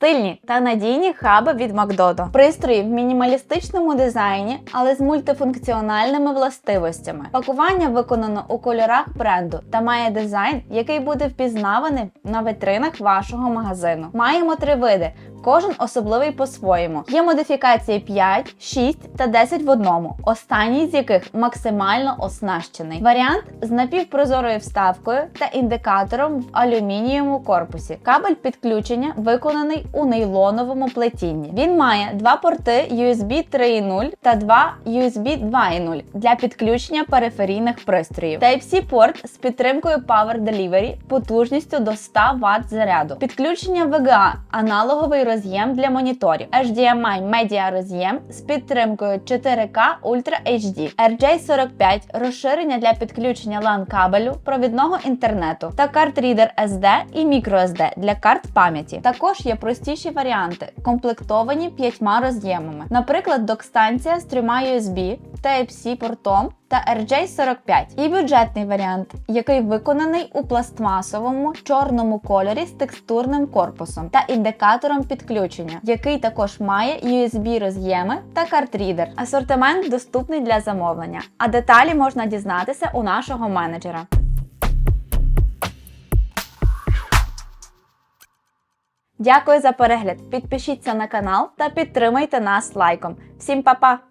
Стильні та надійні хаби від Макдодо. Пристрої в мінімалістичному дизайні, але з мультифункціональними властивостями. Пакування виконано у кольорах бренду та має дизайн, який буде впізнаваний на витринах вашого магазину. Маємо три види. Кожен особливий по-своєму. Є модифікації 5, 6 та 10 в одному, останній з яких максимально оснащений. Варіант з напівпрозорою вставкою та індикатором в алюмінієвому корпусі. Кабель підключення виконаний у нейлоновому плетінні. Він має два порти USB 3.0 та два USB 2.0 для підключення периферійних пристроїв. Type-C порт з підтримкою Power Delivery потужністю до 100 Вт заряду. Підключення VGA аналоговий роз'єм для моніторів. HDMI Media роз'єм з підтримкою 4K Ultra HD. RJ45 розширення для підключення LAN кабелю провідного інтернету та карт-рідер SD і microSD для карт пам'яті. Також є простіші варіанти, комплектовані п'ятьма роз'ємами. Наприклад, док-станція з трьома USB, Type-C портом та RJ45 і бюджетний варіант, який виконаний у пластмасовому чорному кольорі з текстурним корпусом та індикатором підключення, який також має USB роз'єми та картрідер. Асортимент доступний для замовлення, а деталі можна дізнатися у нашого менеджера. Дякую за перегляд. Підпишіться на канал та підтримайте нас лайком. Всім па-па!